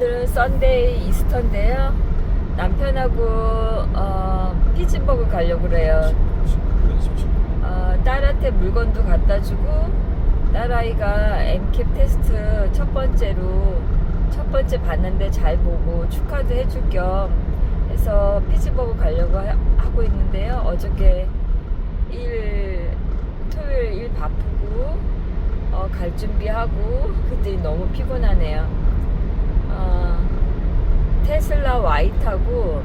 오늘은 썬데이 이스터인데요. 남편하고 어, 피츠버그 가려고 그래요. 어, 딸한테 물건도 갖다 주고 딸아이가 MCAP 테스트 첫 번째로 첫 번째 봤는데 잘 보고 축하도 해줄 겸 해서 피츠버그 가려고 하, 하고 있는데요. 어저께 일 토요일 일 바쁘고 어, 갈 준비하고 그들이 너무 피곤하네요. 어, 테슬라 Y 타고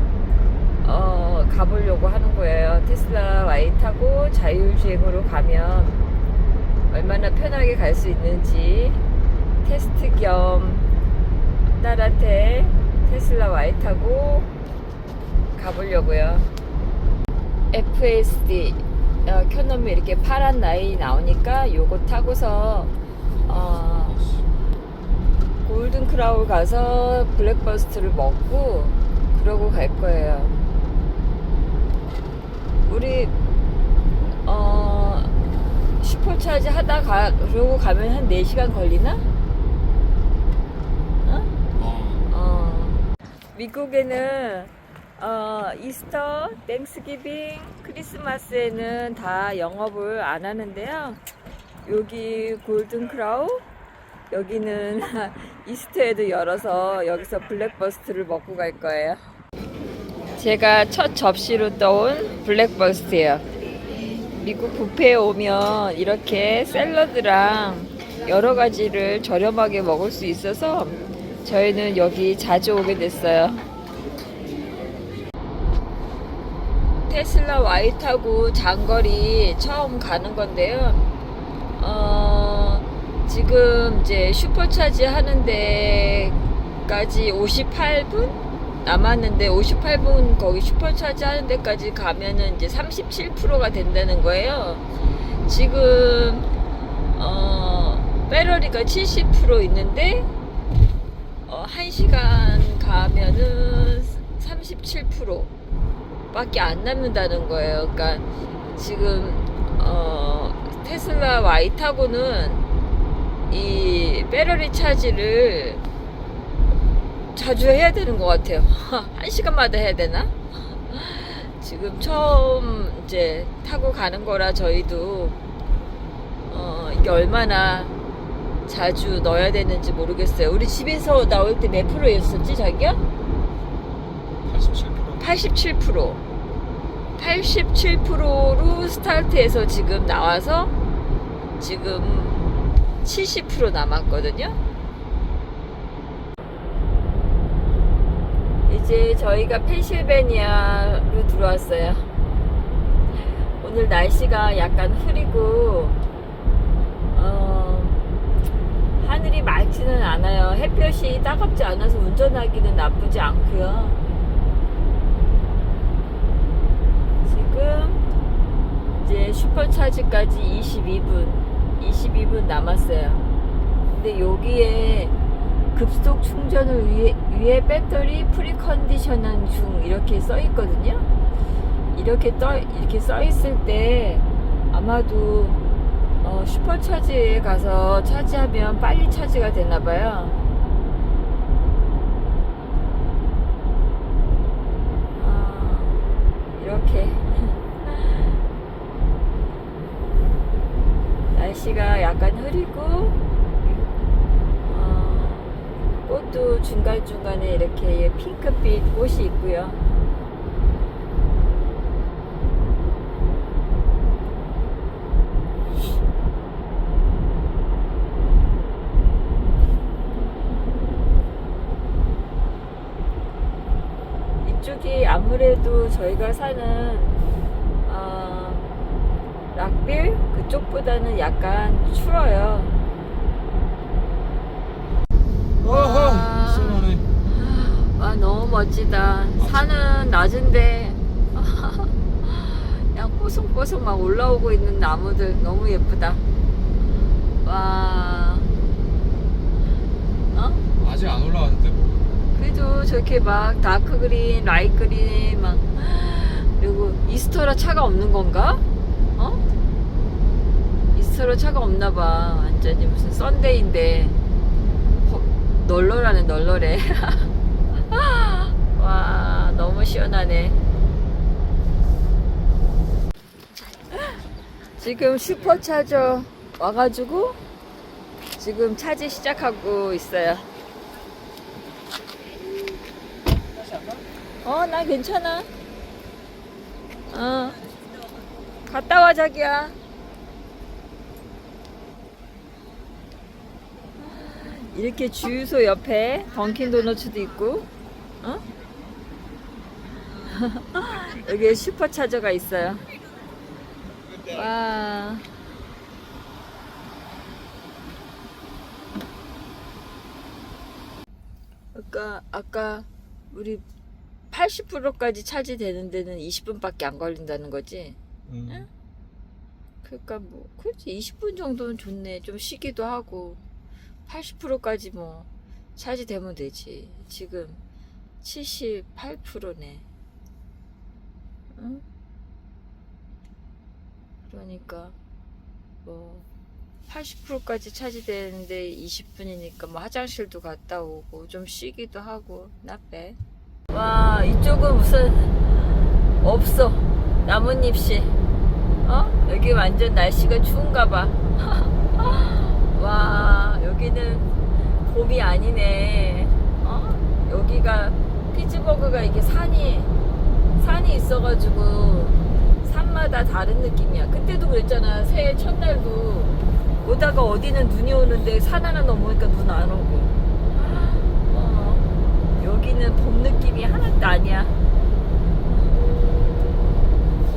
어, 가보려고 하는 거예요. 테슬라 Y 타고 자율주행으로 가면 얼마나 편하게 갈 수 있는지 테스트 겸 딸한테 테슬라 Y 타고 가보려고요. FSD 어, 켜놓으면 이렇게 파란 라인이 나오니까 요거 타고서 어, 골든 크라울 가서 블랙버스트를 먹고 그러고 갈 거예요. 우리 어 슈퍼차지 하다 가 그러고 가면 한 4시간 걸리나? 어? 어. 미국에는 어, 이스터, 땡스기빙, 크리스마스에는 다 영업을 안 하는데요. 여기 골든 크라우, 여기는 이스터에도 열어서 여기서 블랙버스트를 먹고 갈 거예요. 제가 첫 접시로 떠온 블랙버스트예요. 미국 뷔페에 오면 이렇게 샐러드랑 여러 가지를 저렴하게 먹을 수 있어서 저희는 여기 자주 오게 됐어요. 테슬라 Y 타고 장거리 처음 가는 건데요. 어, 지금 이제 슈퍼차지 하는 데까지 58분 남았는데 58분 거기 슈퍼차지 하는 데까지 가면은 이제 37%가 된다는 거예요. 지금 어, 배터리가 70% 있는데 어, 1시간 가면은 37% 밖에 안 남는다는 거예요. 그러니까 지금 어, 테슬라 Y 타고는 이 배터리 차지를 자주 해야 되는 것 같아요. 한 시간마다 해야 되나? 지금 처음 이제 타고 가는 거라 저희도 어, 이게 얼마나 자주 넣어야 되는지 모르겠어요. 우리 집에서 나올 때 몇 프로였었지, 자기야? 87% 87% 87%로 스타트해서 지금 나와서 지금 70% 남았거든요. 이제 저희가 펜실베니아로 들어왔어요. 오늘 날씨가 약간 흐리고 어, 하늘이 맑지는 않아요. 햇볕이 따갑지 않아서 운전하기는 나쁘지 않고요. 지금 이제 슈퍼차지까지 22분, 22분 남았어요. 근데 여기에 급속 충전을 위해, 위해 배터리 프리컨디셔는 중 이렇게 써 있거든요. 이렇게 떠 이렇게 써 있을 때 아마도 어, 슈퍼차지에 가서 차지하면 빨리 차지가 되나 봐요. 어, 이렇게 날씨가 약간 흐리고 어, 꽃도 중간중간에 이렇게 핑크빛 꽃이 있고요. 이쪽이 아무래도 저희가 사는 어, 락빌 그쪽보다는 약간 추워요. 어허 시원하네 와 너무 멋지다. 산은 낮은데 그냥 뽀송뽀송 막 올라오고 있는 나무들 너무 예쁘다. 와. 어? 아직 안 올라왔는데 뭐 그래도 저렇게 막 다크 그린, 라이트 그린 막 그리고 이스터라 차가 없는 건가? 어? 이스터라 차가 없나 봐. 완전히 무슨 썬데이인데. 거- 널널하네 널널해. 와 너무 시원하네. 지금 슈퍼차저 와가지고 지금 차지 시작하고 있어요. 어 나 괜찮아. 어. 갔다 와 자기야 이렇게 주유소 옆에 던킨 도너츠도 있고, 어? 여기에 슈퍼차저가 있어요. 와. 아까 아까 우리 80%까지 차지되는 데는 20분밖에 안 걸린다는 거지. 음. 그러니까 뭐 그렇지 20분 정도는 좋네. 좀 쉬기도 하고 80%까지 뭐 차지되면 되지. 지금 78%네. 응? 그러니까 뭐 80%까지 차지되는데 20분이니까 뭐 화장실도 갔다 오고 좀 쉬기도 하고 나빼. 와 이쪽은 무슨 없어 나뭇잎씨. 어? 여기 완전 날씨가 추운가 봐. 와, 여기는 봄이 아니네. 어? 여기가 피츠버그가 이게 산이 산이 있어가지고 산마다 다른 느낌이야. 그때도 그랬잖아. 새해 첫날도 오다가 어디는 눈이 오는데 산 하나 넘으니까 눈 안 오고. 어, 여기는 봄 느낌이 하나도 아니야.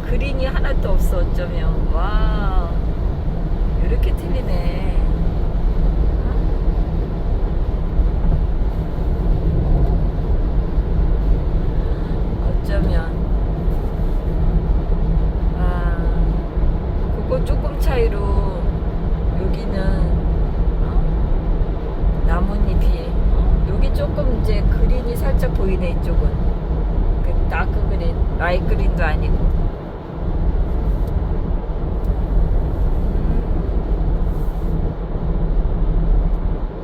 그린이 하나도 없어 어쩌면 와 이렇게 틀리네 어쩌면 아 그거 조금 차이로 여기는 어? 나뭇잎이 어? 여기 조금 이제 그린이 살짝 보이네 이쪽은 그 다크 그린 라이트 그린도 아니고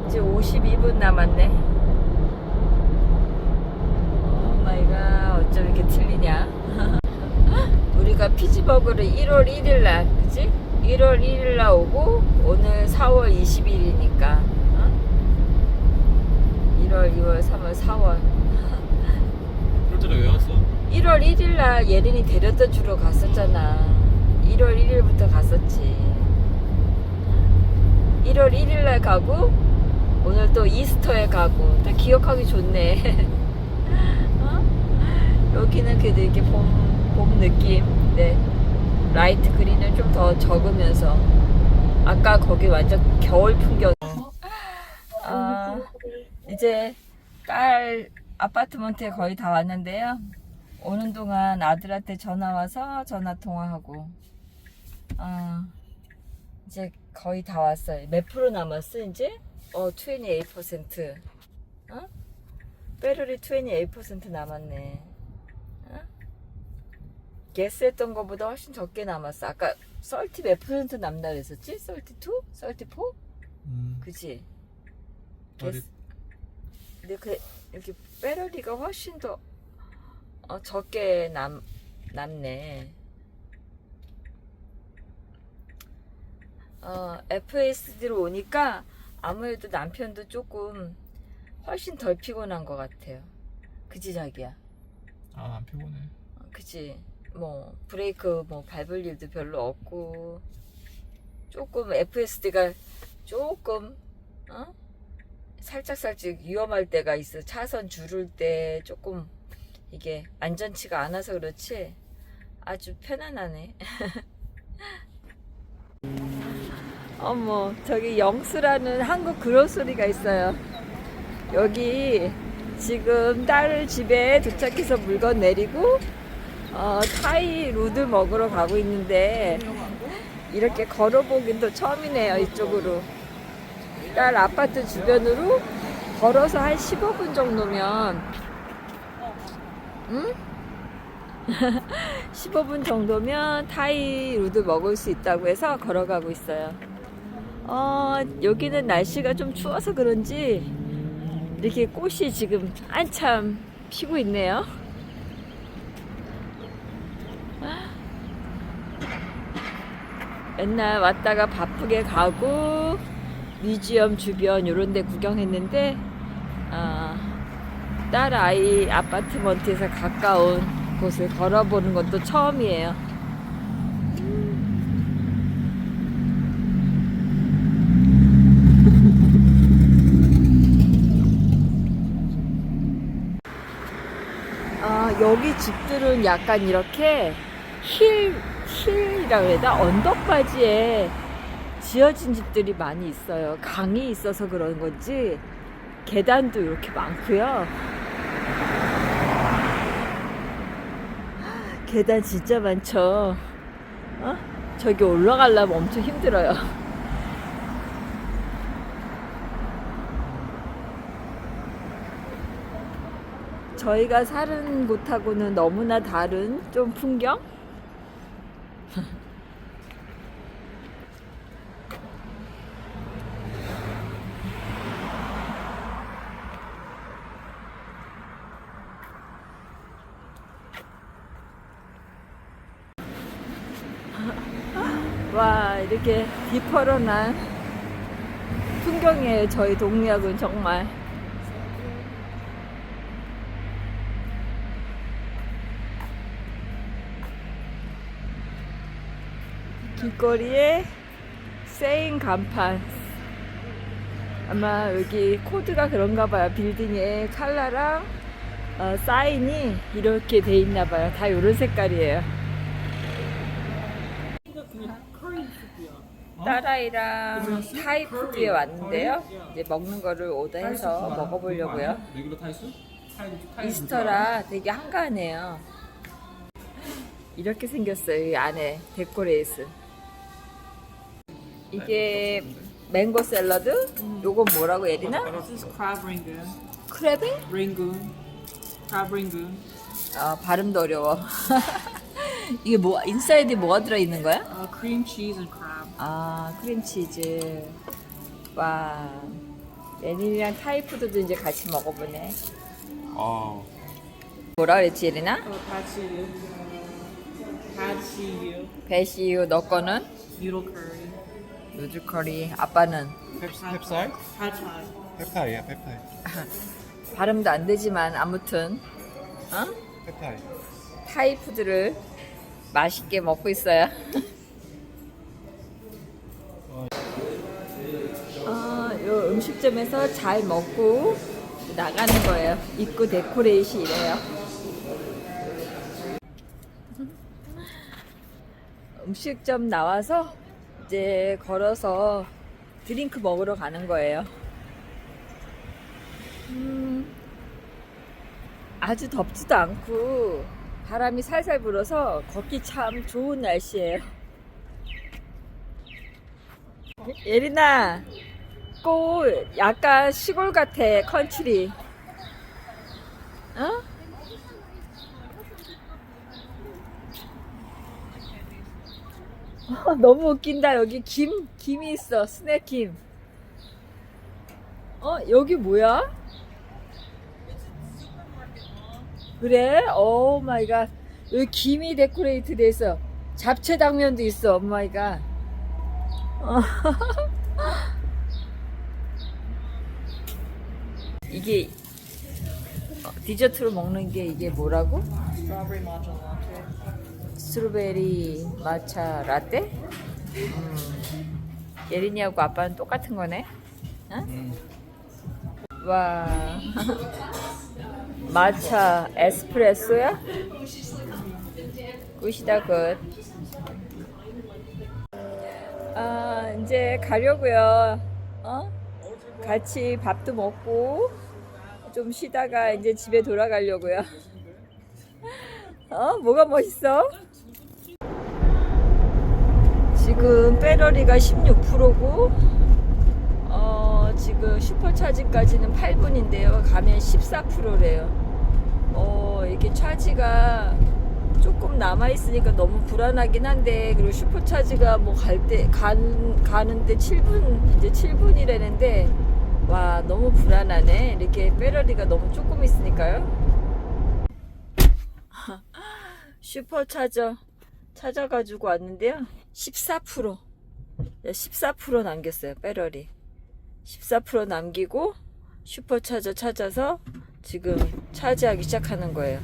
이제 52분 남았네. 오 마이 갓, 어쩜 이렇게 틀리냐. 우리가 피지버그를 1월 1일 날, 그지? 1월 1일 날 오고, 오늘 4월 20일이니까. 어? 1월, 2월, 3월, 4월. 그럴 왜 왔어? 1월 1일 날 예린이 데려다 주러 갔었잖아. 1월 1일부터 갔었지. 1월 1일 날 가고 오늘 또 이스터에 가고 다 기억하기 좋네. 어? 여기는 그래도 이렇게 봄, 봄 느낌. 네. 라이트 그린은 좀더 적으면서 아까 거기 완전 겨울 풍경. 아, 이제 딸 아파트먼트에 거의 다 왔는데요. 오는 동안 아들한테 전화 와서 전화 통화하고 아 이제 거의 다 왔어요. 몇 프로 남았어 이제? 어 28%. 어? 배럴이 28% 남았네. 어? 게스했던 것보다 훨씬 적게 남았어. 아까 썰티 몇 퍼센트 남다 그랬었지? 썰티 2? 썰티 4? 음. 그지? 게스 근데 그 이렇게 배럴리가 훨씬 더 어, 적게 남 남네. 어, FSD로 오니까 아무래도 남편도 조금 훨씬 덜 피곤한 것 같아요. 그지 자기야? 아, 안 피곤해. 어, 그지? 뭐 브레이크 뭐 밟을 일도 별로 없고 조금 FSD가 조금 어? 살짝 살짝 위험할 때가 있어. 차선 줄을 때 조금 이게 안전치가 않아서 그렇지 아주 편안하네. 어머 저기 영수라는 한국 그로소리가 있어요. 여기 지금 딸 집에 도착해서 물건 내리고 어, 타이 루드 먹으러 가고 있는데 이렇게 걸어보기도 처음이네요 이쪽으로 딸 아파트 주변으로 걸어서 한 15분 정도면 응? 15분 정도면 타이 루드 먹을 수 있다고 해서 걸어가고 있어요 어, 여기는 날씨가 좀 추워서 그런지 이렇게 꽃이 지금 한참 피고 있네요. 맨날 왔다가 바쁘게 가고 뮤지엄 주변 이런 데 구경했는데 아, 딸 아이 아파트먼트에서 가까운 곳을 걸어보는 것도 처음이에요. 아, 여기 집들은 약간 이렇게 힐, 힐이라고 해야 되나? 언덕바지에 지어진 집들이 많이 있어요. 강이 있어서 그런 건지 계단도 이렇게 많고요. 계단 진짜 많죠. 어? 저기 올라가려면 엄청 힘들어요. 저희가 사는 곳하고는 너무나 다른 좀 풍경? 와 뒤퍼런한 풍경이에요 저희 동네하고는 정말 길거리에 세인 간판. 아마 여기 코드가 그런가 봐요. 빌딩에 칼라랑 어, 사인이 이렇게 돼 있나 봐요. 다 이런 색깔이에요 딸아이랑 타이푸드에 왔는데요 이제 먹는 거를 오더해서 먹어보려고요 타이스? 이스터라 되게 한가하네요 이렇게 생겼어요 이 안에 데코레이션 이게 맹고 샐러드 요건 뭐라고 예리나? This is crab rangoon. Rangoon. Crab rangoon. 아 발음도 어려워 이게 뭐 인사이드에 뭐가 들어있는 거야? Uh, cream cheese and crab. 아 크림치즈 와 예린이랑 타이푸드도 이제 같이 먹어보네 아 뭐라 그랬지 예린아? Pad see ew. 배시유 너 거는? Noodle curry. 누들 커리 아빠는 펩사이? Pad thai. 펩타이야 펩타이 발음도 안 되지만 아무튼 어? 펩타이 타이푸드를 맛있게 먹고 있어요. 음식점에서 잘 먹고 나가는 거예요. 입구 데코레이션 이래요. 음식점 나와서 이제 걸어서 드링크 먹으러 가는 거예요. 음, 아주 덥지도 않고 바람이 살살 불어서 걷기 참 좋은 날씨예요. 예린아, 꼭 약간 시골 같아 컨트리. 어? 어, 너무 웃긴다. 여기 김, 김이 있어. 스낵 김. 어, 여기 뭐야? 그래? 오 마이 갓. 여기 김이 데코레이트 돼 있어. 잡채 당면도 있어. 오 마이 갓. 이게 어, 디저트로 먹는 게 이게 뭐라고? Strawberry matcha latte. 스트로베리 마차 라떼? 음. 예린이하고 아빠는 똑같은 거네. 응? 와. 마차 에스프레소야? 굿이다 굿. 아 이제 가려고요. 어? 같이 밥도 먹고 좀 쉬다가 이제 집에 돌아가려고요. 어? 뭐가 멋있어? 지금 배터리가 16%고 어, 지금 슈퍼차지까지는 8분인데요. 가면 14%래요. 어, 이게 차지가 조금 남아 있으니까 너무 불안하긴 한데 그리고 슈퍼차지가 뭐 갈 때 가는데 7분 이제 7분이라는데 와 너무 불안하네 이렇게 배터리가 너무 조금 있으니까요 슈퍼차저 찾아가지고 왔는데요 14% 14% 남겼어요 배터리 14% 남기고 슈퍼차저 찾아서 지금 차지하기 시작하는 거예요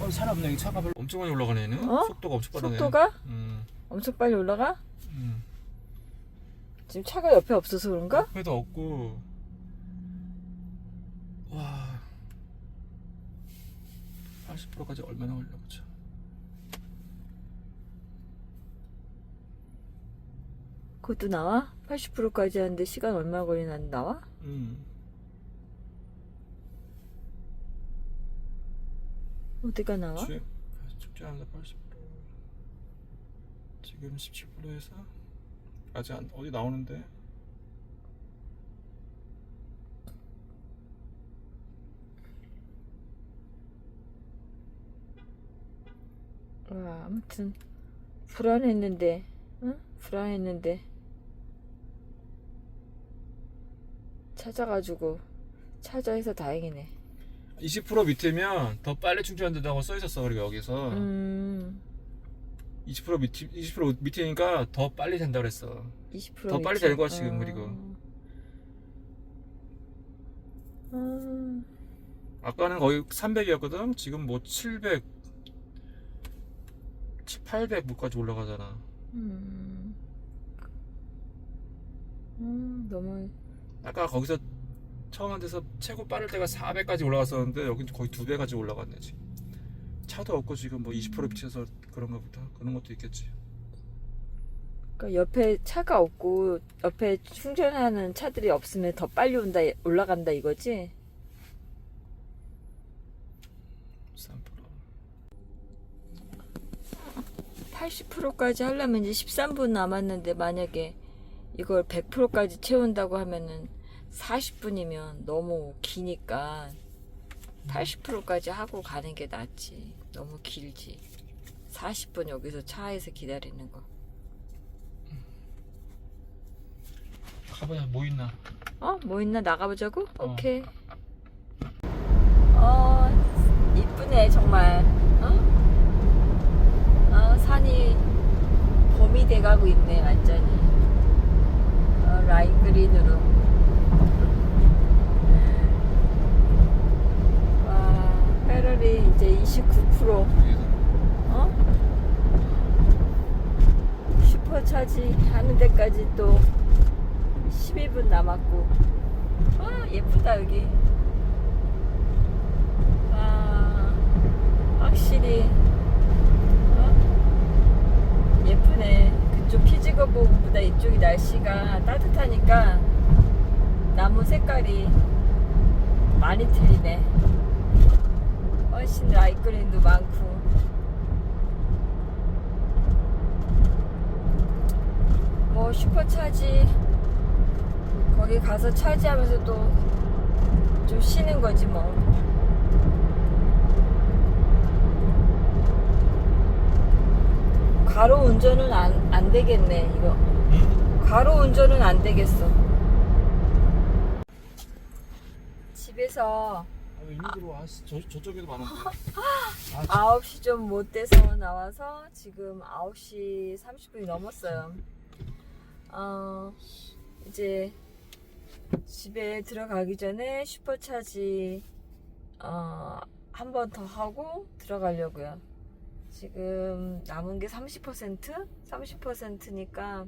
어, 사람 없네. 차가 엄청 많이 올라가네. 얘는. 어? 속도가 엄청 빠르네. 속도가 음, 엄청 빨리 올라가? 음. 지금 차가 옆에 없어서 그런가? 옆에도 없고. 와. 80%까지 얼마나 걸려보자. 그것도 나와? 80%까지 하는데 시간 얼마 걸리나 나와? 음. 어디가 나와? 주- 축제하는데 80%. 지금 17%에서 아직 안, 어디 나오는데? 와, 아무튼 불안했는데, 응? 불안했는데 찾아가지고 찾아해서 다행이네. 20% 밑이면 더 빨리 충전된다고 써 있었어. 그리고 여기서 음, 20% 밑, 20% 밑이니까 더 빨리 된다 그랬어. 20%더 빨리 밑에. 되는 거야, 지금, 어. 그리고. 음, 아까는 거의 300이었거든. 지금 뭐 700, 800 뭐까지 올라가잖아. 음, 음, 너무 아까 거기서 처음 한 데서 최고 빠를 때가 400까지 올라갔었는데 여긴 거의 두 배까지 올라갔네 지금. 차도 없고 지금 뭐 20% 비쳐서 그런가 보다. 그런 것도 있겠지. 그러니까 옆에 차가 없고 옆에 충전하는 차들이 없으면 더 빨리 온다 올라간다 이거지? 3%. 80%까지 하려면 이제 13분 남았는데 만약에 이걸 100%까지 채운다고 하면은 40분이면 너무 기니까 80%까지 하고 가는 게 낫지. 너무 길지. 40분 여기서 차에서 기다리는 거. 가보자 뭐 있나. 어? 뭐 있나 나가보자고? 어. 오케이. 어, 이쁘네, 정말. 어? 어, 산이 봄이 돼가고 있네, 완전히. 어, 라인 그린으로. 페럴이 이제 29%. 어? 슈퍼차지 하는 데까지 또 12분 남았고 와 예쁘다 여기 와 확실히 어? 예쁘네 그쪽 피지거보다 이쪽이 날씨가 따뜻하니까 나무 색깔이 많이 틀리네 훨씬 라이크린도 많고 뭐 슈퍼차지 거기 가서 차지하면서 또 좀 쉬는 거지 뭐. 가로 운전은 안, 안 되겠네, 이거. 가로 운전은 안 되겠어. 집에서 왜 일로 들어와? 저, 저쪽에도 많은데. 9시 좀 못 돼서 나와서 지금 9시 30분이 넘었어요. 어, 이제 집에 들어가기 전에 슈퍼차지 어, 한 번 더 하고 들어가려고요. 지금 남은 게 30%? 30%니까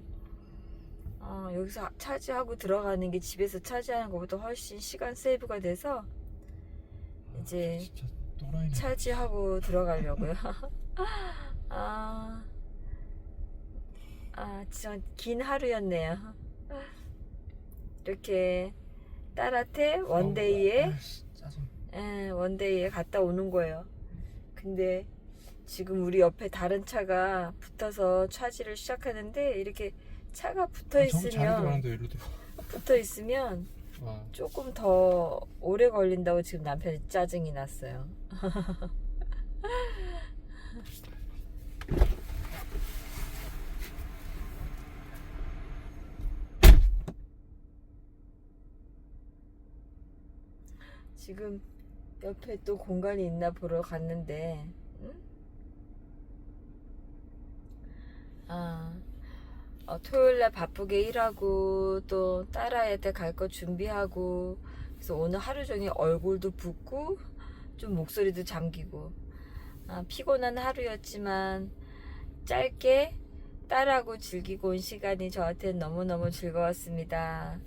어, 여기서 차지하고 들어가는 게 집에서 차지하는 것보다 훨씬 시간 세이브가 돼서 이제. 차지하고 들어가려고요. 아, 아, 진짜 긴 하루였네요. 이렇게 딸한테 원데이에, 아이씨, 짜증. 예, 원데이에 갔다 오는 거예요. 근데 지금 우리 옆에 다른 차가 붙어서 차지를 시작하는데 이렇게 차가 붙어 아, 있으면. 붙어 있으면 와. 조금 더 오래 걸린다고 지금 남편이 짜증이 났어요. 지금 옆에 또 공간이 있나 보러 갔는데, 응? 아, 어, 토요일 날 바쁘게 일하고 또 딸아이한테 갈 거 준비하고 그래서 오늘 하루 종일 얼굴도 붓고 좀 목소리도 잠기고 아, 피곤한 하루였지만 짧게 딸하고 즐기고 온 시간이 저한테는 너무너무 즐거웠습니다.